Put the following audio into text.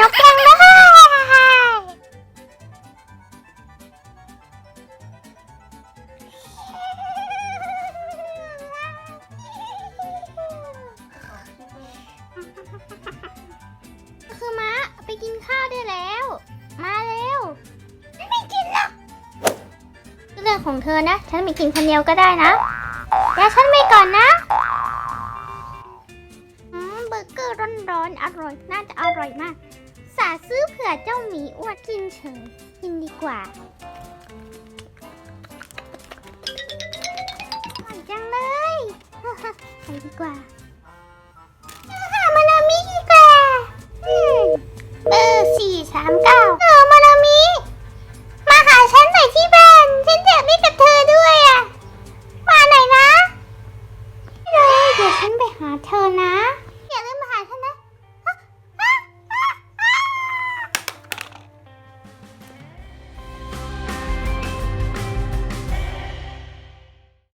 ยกแกงเลยคือม้าไปกินข้าวได้แล้ว มาเร็ว ไม่กินหรอกเรื่องของเธอนะ ฉันไม่กินคนเดียวก็ได้นะเดี๋ยวฉันไปก่อนนะอืมเบอร์เกอร์ร้อนๆอร่อย น่าจะอร่อยมากาซื้อเผื่อเจ้าหมีอ้วนกินเฉยกินดีกว่าอร่อยจังเลยไปดีกว่ามานามีดีกว่าเบอร์สี่สามเก้าเออมานามีมาหาฉันหน่อยที่บ้าน ฉันอยากได้กับเธอด้วยอะ มาหน่อยนะเดี๋ยวฉันไปหาเธอนะ